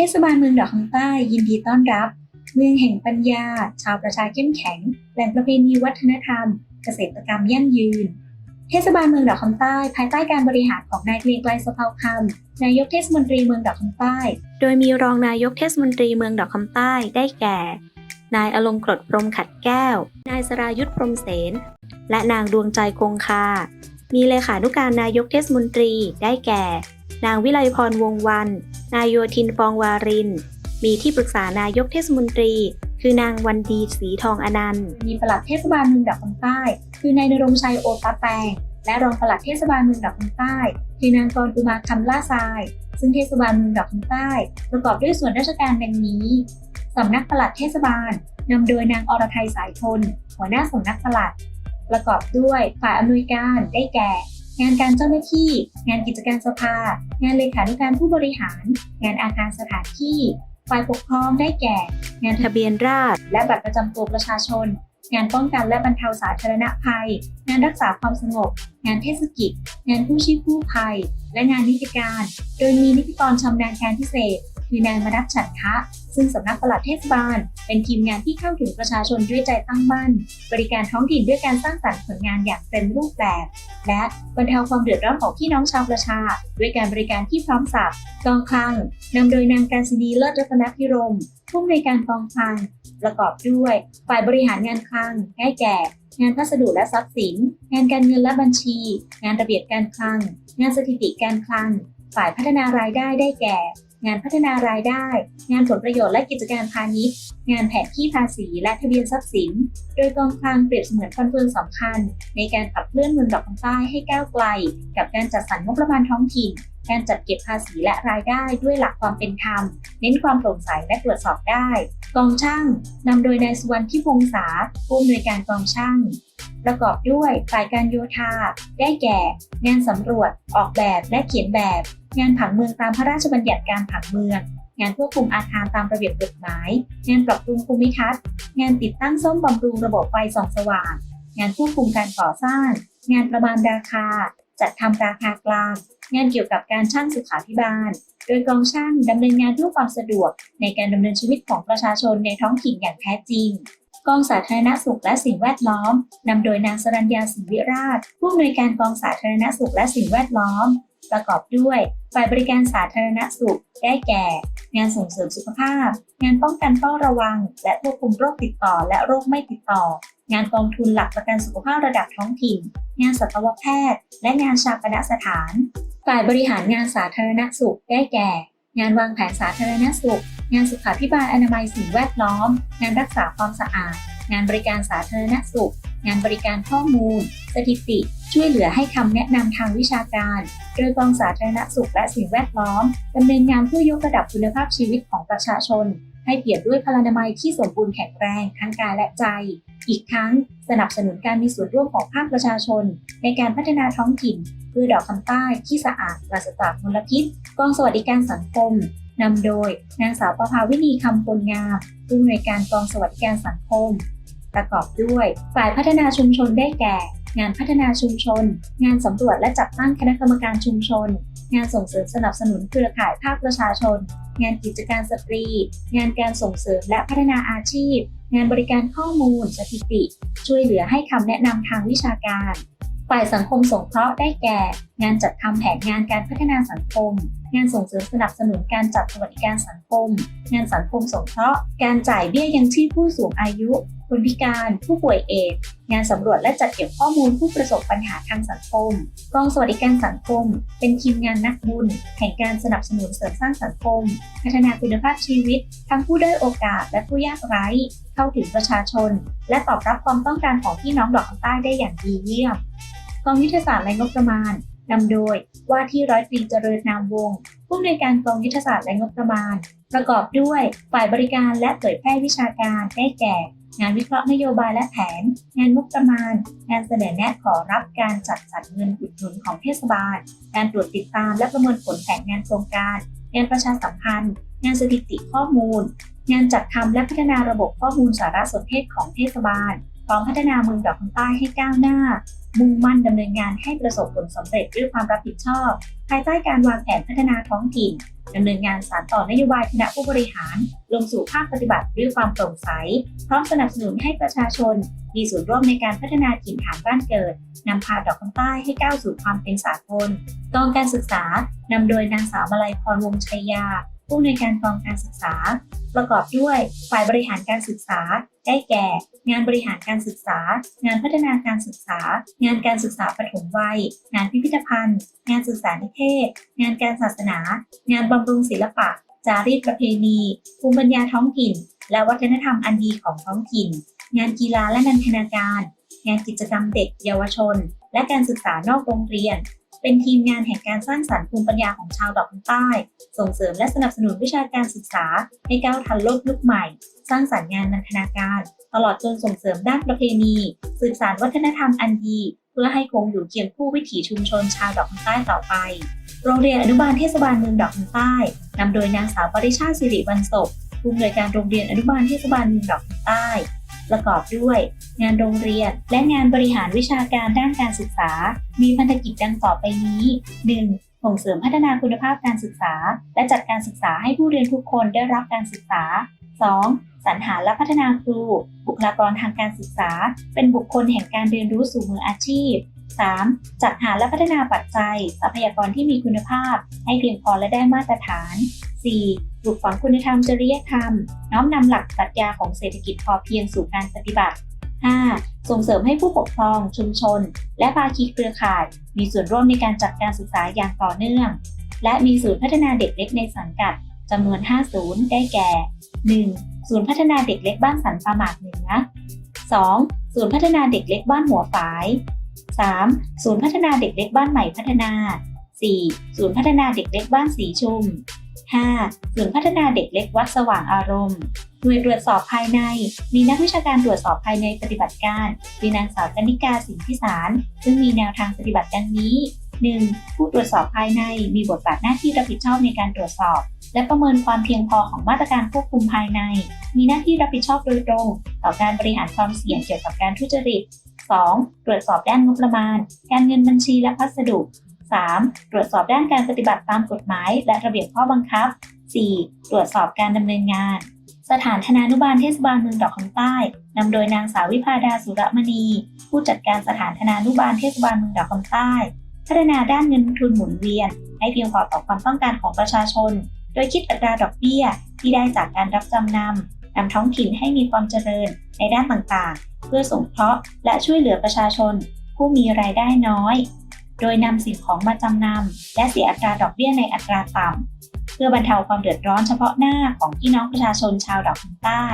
เทศบาลเมืองดอกคำใต้ยินดีต้อนรับ เมืองแห่งปัญญา ชาวประชาเข้มแข็ง แหล่งประเพณีวัฒนธรรม เกษตรกรรมยั่งยืน เทศบาลเมืองดอกคำใต้ ภายใต้การบริหารของนายเกรียงไกรสะเพาคำนายกเทศมนตรีเมืองดอกคำใต้ โดยมีรองนายกเทศมนตรีเมืองดอกคำใต้ได้แก่ นายอลงกรดพรหมขัดแก้ว นายสรายุทธพรหมเสนและนางดวงใจคงคา มีเลขานุการนายกเทศมนตรีได้แก่ นางวิไลพรวงวัน นายโยธินฟองวาริน มีที่ปรึกษานายกเทศมนตรี คือนางวันดีศรีทองอนันต์ มีปลัดเทศบาลเมืองดอกคำใต้ คือนายนรงชัยโอปะแปง และรองปลัดเทศบาลเมืองดอกคำใต้ คือนางกรอุมาคำล่าทราย ซึ่งเทศบาลเมืองดอกคำใต้ ประกอบด้วยส่วนราชการดังนี้สำนักปลัดเทศบาลนำโดยนางอรไทยสายทน หัวหน้าสำนักปลัด ประกอบด้วยฝ่ายอำนวยการได้แก่ งานการเจ้าหน้าที่ งานกิจการสภา งานเลขานุการผู้บริหาร งานอาคารสถานที่ ฝ่ายปกครองได้แก่ งานทะเบียนราษฎรและบัตรประจำตัวประชาชน งานป้องกันและบรรเทาสาธารณภัย งานรักษาความสงบ งานเทศกิจ งานผู้ชีพผู้ภัย และงานนิติการ โดยมีนิติกรชำนาญการพิเศษ คือนางมนัสฉันทะ ซึ่งสำนักปลัดเทศบาล เป็นทีมงานที่เข้าถึงประชาชนด้วยใจตั้งมั่น บริการท้องถิ่นด้วยการสร้างสรรค์ผลงานอย่างเต็มรูปแบบ และบรรเทาความเดือดร้อนของพี่น้องชาวประชา ด้วยการบริการที่พร้อมสับกองคลังนำโดยนางการศินีเลิศรัตนพิรมผู้อำนวยการกองคลังประกอบด้วย ฝ่ายบริหารงานคลังได้แก่ งานพัสดุและทรัพย์สิน งานการเงินและบัญชี งานระเบียบการคลัง งานสถิติการคลัง ฝ่ายพัฒนารายได้ได้แก่ งานพัฒนารายได้ งานผลประโยชน์และกิจการพาณิชย์ งานแผนที่ภาษีและทะเบียนทรัพย์สิน โดยกองคลังเปรียบเสมือนฟันเฟืองสำคัญ ในการขับเคลื่อนเมืองดอกคำใต้ให้ก้าวไกล กับการจัดสรรงบประมาณท้องถิ่น การจัดเก็บภาษีและรายได้ด้วยหลักความเป็นธรรม เน้นความโปร่งใสและตรวจสอบได้ กองช่างนำโดยนายสุวรรณที่พงษาผู้อำนวยการกองช่างประกอบด้วยฝ่ายการโยธา ได้แก่ งานสำรวจ ออกแบบและเขียนแบบ งานผังเมืองตามพระราชบัญญัติการผังเมือง งานควบคุมอาคารตามระเบียบกฎหมาย งานปรับปรุงภูมิทัศน์ งานติดตั้งซ่อมบำรุงระบบไฟส่องสว่าง งานควบคุมการก่อสร้าง งานประมาณราคา จัดทำราคากลาง งานเกี่ยวกับการช่างสุขาภิบาล โดยกองช่างดำเนินงานเพื่อความสะดวก ในการดำเนินชีวิตของประชาชนในท้องถิ่นอย่างแท้จริงกองสาธารณสุขและสิ่งแวดล้อม นำโดยนางสรัญญาสิวิราช ผู้อำนวยการกองสาธารณสุขและสิ่งแวดล้อม ประกอบด้วยฝ่ายบริการสาธารณสุข ได้แก่ งานส่งเสริมสุขภาพ งานป้องกันเฝ้าระวัง และควบคุมโรคติดต่อและโรคไม่ติดต่อ งานกองทุนหลักประกันสุขภาพระดับท้องถิ่น งานสัตวแพทย์ และงานชาปนสถาน ฝ่ายบริหารงานสาธารณสุข ได้แก่ งานวางแผนสาธารณสุข งานสุขาภิบาลอนามัยสิ่งแวดล้อม งานรักษาความสะอาด งานบริการสาธารณสุข งานบริการข้อมูล สถิติ ช่วยเหลือให้คำแนะนำทางวิชาการ โดยกองสาธารณสุขและสิ่งแวดล้อมดำเนินงานเพื่อยกระดับคุณภาพชีวิตของประชาชน ให้เปรียบด้วยพลานามัยที่สมบูรณ์แข็งแรงทั้งกายและใจ อีกทั้งสนับสนุนการมีส่วนร่วมของภาคประชาชน ในการพัฒนาท้องถิ่นเพื่อดอกคำใต้ที่สะอาดปราศจากมลพิษ กองสวัสดิการสังคมนำโดยนางสาวประภาวินีคำปนงามผู้อำนวยการกองสวัสดิการสังคม ประกอบด้วย ฝ่ายพัฒนาชุมชนได้แก่ งานพัฒนาชุมชน งานสำรวจและจัดตั้งคณะกรรมการชุมชน งานส่งเสริมสนับสนุนเครือข่ายภาคประชาชน งานกิจการสตรี งานการส่งเสริมและพัฒนาอาชีพ งานบริการข้อมูล สถิติ ช่วยเหลือให้คำแนะนำทางวิชาการฝ่ายสังคมสงเคราะห์ได้แก่ งานจัดทำแผนงานการพัฒนาสังคม งานส่งเสริมสนับสนุนการจัดสวัสดิการสังคม งานสังคมสงเคราะห์ การจ่ายเบี้ยยังชีพผู้สูงอายุ คนพิการผู้ป่วยเอดงานสำรวจและจัดเก็บข้อมูลผู้ประสบปัญหาทางสังคม กองสวัสดิการสังคม เป็นทีมงานนักบุญแห่งการสนับสนุนเสริมสร้างสังคม พัฒนาคุณภาพชีวิต ทั้งผู้ได้โอกาสและผู้ยากไร้ เข้าถึงประชาชน และตอบรับความต้องการของพี่น้องดอกคำใต้ได้อย่างดีเยี่ยม กองยุทธศาสตร์และงบประมาณนำโดยว่าที่ร้อยตรีเจริญนามวงศ์ผู้อำนวยการกองยุทธศาสตร์และงบประมาณ ประกอบด้วยฝ่ายบริการและเผยแพร่วิชาการได้แก่ งานวิเคราะห์นโยบายและแผน งานงบประมาณ งานเสนอแนะขอรับการจัดสรรเงินอุดหนุนของเทศบาล การตรวจติดตามและประเมินผลแผนงานโครงการ งานประชาสัมพันธ์ งานสถิติข้อมูล งานจัดทำและพัฒนาระบบข้อมูลสารสนเทศของเทศบาลพร้อมพัฒนาเมืองดอกคำใต้ให้ก้าวหน้า มุ่งมั่นดำเนินงานให้ประสบผลสำเร็จด้วยความรับผิดชอบ ภายใต้การวางแผนพัฒนาท้องถิ่น ดำเนินงานสารต่อนโยบายคณะผู้บริหาร ลงสู่ภาคปฏิบัติด้วยความโปร่งใส พร้อมสนับสนุนให้ประชาชน มีส่วนร่วมในการพัฒนาถิ่นฐานบ้านเกิดนำพาดอกคำใต้ให้ก้าวสู่ความเป็นสากลกองการศึกษานำโดยนางสาวมาลัยพรวงชัยยา ผู้อำนการกองการศึกษา ประกอบด้วยฝ่ายบริหารการศึกษา ได้แก่ งานบริหารการศึกษา งานพัฒนาการศึกษา งานการศึกษาปฐมวัย งานพิพิธภัณฑ์ งานสื่อสานิเทศ งานการศาสนา งานบำรุงศิลปะ จารีตประเพณี ภูมิปัญญาท้องถิ่น และวัฒนธรรมอันดีของท้องถิ่น งานกีฬาและนันทนาการ งานกิจกรรมเด็กเยาวชน และการศึกษานอกโรงเรียน เป็นทีมงานแห่งการสร้างสรรค์ภูมิปัญญาของชาวดอกคำใต้ ส่งเสริมและสนับสนุนวิชาการศึกษา ให้ก้าวทันโลกยุคใหม่ สร้างสรรค์งานนันทนาการ ตลอดจนส่งเสริมด้านประเพณี สืบสานวัฒนธรรมอันดี เพื่อให้คงอยู่เคียงคู่วิถีชุมชนชาวดอกคำใต้ต่อไป โรงเรียนอนุบาลเทศบาลเมืองดอกคำใต้นำโดยนางสาวปริชาติสิริวันศพผู้อำนวยการโรงเรียนอนุบาลเทศบาลเมืองดอกคำใต้ ประกอบด้วย งานโรงเรียน และงานบริหารวิชาการด้านการศึกษา มีพันธกิจดังต่อไปนี้ 1. ส่งเสริมพัฒนาคุณภาพการศึกษา และจัดการศึกษาให้ผู้เรียนทุกคนได้รับการศึกษา 2. สรรหาและพัฒนาครู บุคลากรทางการศึกษา เป็นบุคคลแห่งการเรียนรู้สู่มืออาชีพ 3. จัดหาและพัฒนาปัจจัย ทรัพยากรที่มีคุณภาพ ให้เพียงพอและได้มาตรฐาน 4. ปลูกฝังคุณธรรมจริยธรรม น้อมนำหลักปรัชญาของเศรษฐกิจพอเพียงสู่การปฏิบัติ 5. ส่งเสริมให้ผู้ปกครองชุมชน และภาคีเครือข่าย มีส่วนร่วมในการจัดการศึกษาอย่างต่อเนื่อง และมีศูนย์พัฒนาเด็กเล็กในสังกัดจำนวน 5 ศูนย์ได้แก่ 1. ศูนย์พัฒนาเด็กเล็กบ้านสันปาหมากเหนือ 2. ศูนย์พัฒนาเด็กเล็กบ้านหัวฝาย 3. ศูนย์พัฒนาเด็กเล็กบ้านใหม่พัฒนา 4. ศูนย์พัฒนาเด็กเล็กบ้านสีชุม 5. ศูนย์พัฒนาเด็กเล็กวัดสว่างอารมณ์หน่วยตรวจสอบภายใน มีนักวิชาการตรวจสอบภายในปฏิบัติการมีนางสาวกนิกาสิงห์พิสาร ซึ่งมีแนวทางปฏิบัติดังนี้ 1. ผู้ตรวจสอบภายในมีบทบาทหน้าที่รับผิดชอบในการตรวจสอบ และประเมินความเพียงพอของมาตรการควบคุมภายใน มีหน้าที่รับผิดชอบโดยตรง ต่อการบริหารความเสี่ยงเกี่ยวกับการทุจริต 2. ตรวจสอบด้านงบประมาณ การเงินบัญชีและพัสดุ 3. ตรวจสอบด้านการปฏิบัติตามกฎหมาย และระเบียบข้อบังคับ 4. ตรวจสอบการดำเนินงาน สถานธนานุบาลเทศบาลเมืองดอกคำใต้นำโดยนางสาววิภาดาสุรมณี ผู้จัดการสถานธนานุบาลเทศบาลเมืองดอกคำใต้ พัฒนาด้านเงินทุนหมุนเวียน ให้เพียงพอต่อความต้องการของประชาชน โดยคิดอัตราดอกเบี้ย ที่ได้จากการรับจำนำนำท้องถิ่นให้มีความเจริญในด้านต่างๆ เพื่อสงเคราะห์และช่วยเหลือประชาชน ผู้มีรายได้น้อย โดยนำสิ่งของมาจำนำและเสียอัตราดอกเบี้ยในอัตราต่ำเพื่อบรรเทาความเดือดร้อนเฉพาะหน้าของพี่น้องประชาชนชาวดอกคำใต้